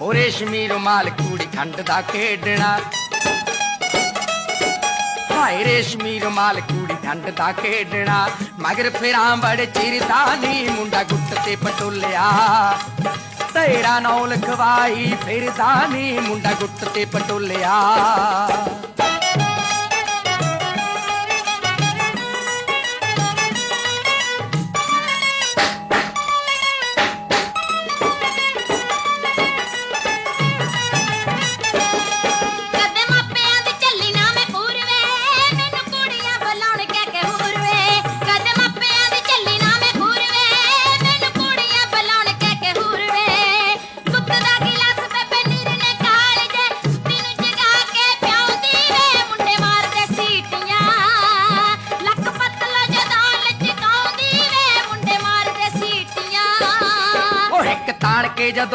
ਹੋ ਰੇਸ਼ਮੀ ਰੁਮਾਲ ਕੂੜੀ ਖੰਡ ਦਾ ਖੇਡਣਾ। ਹਾਏ, ਰੇਸ਼ਮੀ ਰੁਮਾਲ ਕੂੜੀ ਖੰਡ ਦਾ ਖੇਡਣਾ। ਮਗਰ ਫਿਰਾਂ ਬੜੇ ਚਿਰਦਾ ਨੀ ਮੁੰਡਾ ਗੁੱਟ ਤੇ ਪਟੋਲਿਆ। ਤੇਰਾ ਨੌ ਲਖਵਾਈ ਫਿਰਦਾ ਨੀ ਮੁੰਡਾ ਗੁੱਟ ਤੇ ਪਟੋਲਿਆ। एक ताड़ के जदो